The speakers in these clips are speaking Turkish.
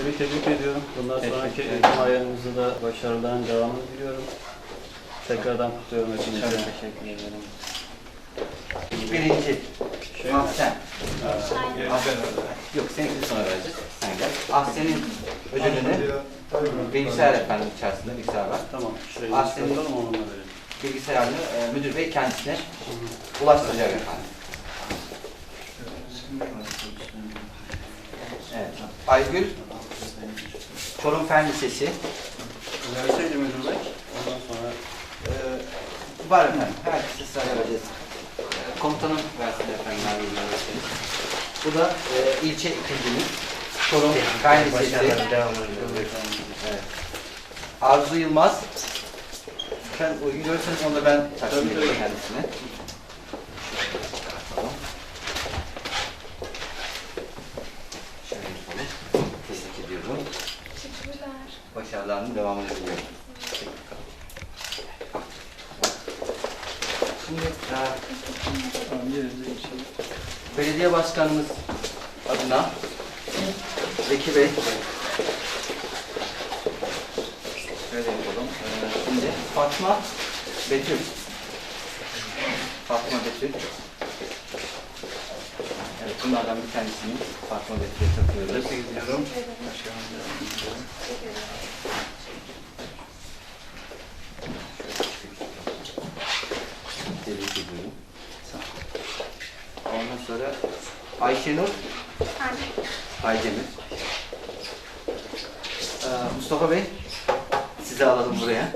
Sizleri tebrik ediyorum. Bundan Teşekkür sonraki eğitim hayatınızda da başarıların devamını diliyorum. Tekrardan kutluyorum Çok hepinizi. teşekkür ederim. Birinci. Şey ah sen. Ah, yok seninkini sonra vereceğiz. Sen gel. Ah senin ödülünü bilgisayar efendim içerisinde bilgisayar var. Tamam. Şurayı Ah, senin-. Bilgisayarını e, müdür bey kendisine ulaştıracak efendim. Evet. Aygül, Çorum Fen Lisesi. Verseydi müdür bey. Ondan sonra Ee, var efendim. Herkese vereceğiz. Ee, Komutanım versin efendim. Bu da e, ilçe ikincimiz. Çorum Fen Lisesi. Evet. Arzu Yılmaz. Sen uygun görürseniz onu da ben takdim edeyim kendisine. Tamam. Şöyle yapalım. Tebrik ediyorum. Teşekkürler. Başarılarının devamını diliyorum. Şimdi e, belediye başkanımız adına Zeki Bey. Şöyle yapalım. E, şimdi Fatma Betül. Fatma Betül bunlardan bir tanesini Fatma Betül'e takıyoruz. tebrik ediyorum. Teşekkür ederim. Tebrik ediyorum. Ondan sonra Ayşenur. Aydemir. Ee, Mustafa Bey, sizi alalım buraya.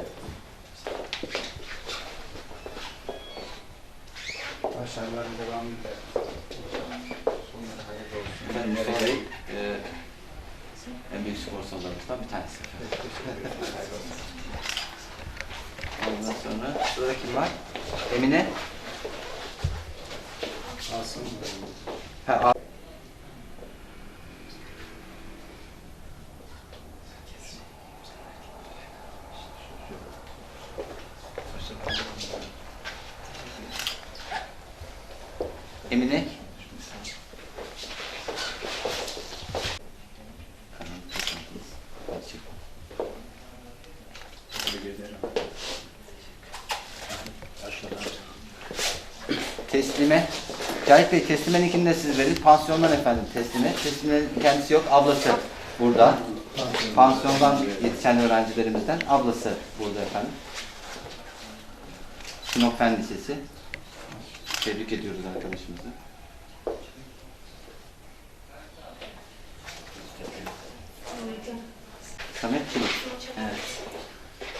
Başarıların devamını Ben Mustafa Bey, e, en büyük spor salonlarımızdan bir tanesi. Ondan sonra sırada kim var? Emine. Asım. Ha, A- Emine. Tebrik ederim. Aşağıdan. Teslime. Cahit Bey teslimeninkini de siz verin. Pansiyondan efendim teslime. Teslimenin kendisi yok. Ablası burada. Pansiyondan yetişen öğrencilerimizden ablası burada efendim. Sinop Fen Lisesi. Tebrik ediyoruz arkadaşımızı. Samet Çelik. Evet.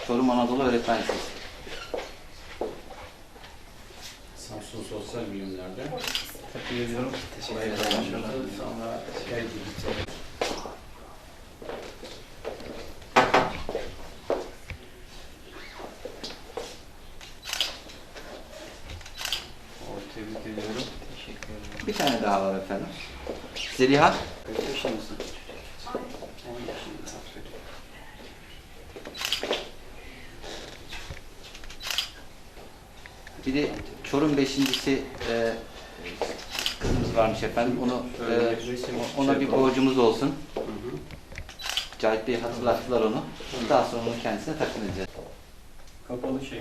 Çorum Anadolu Öğretmen Lisesi. Samsun Sosyal Bilimler'de. Tebrik ediyorum. Teşekkür ederim. Sonra şey gibi. O, Tebrik ediyorum. Teşekkür ederim. Bir tane daha var efendim. Zeliha. Kaç yaşındasın? Bir de Çorum beşincisi e, kızımız varmış efendim. Onu e, resim ona şey bir borcumuz olsun. Cahit Bey hatırlattılar onu. Daha sonra onu kendisine takdim edeceğiz. Kapalı şey.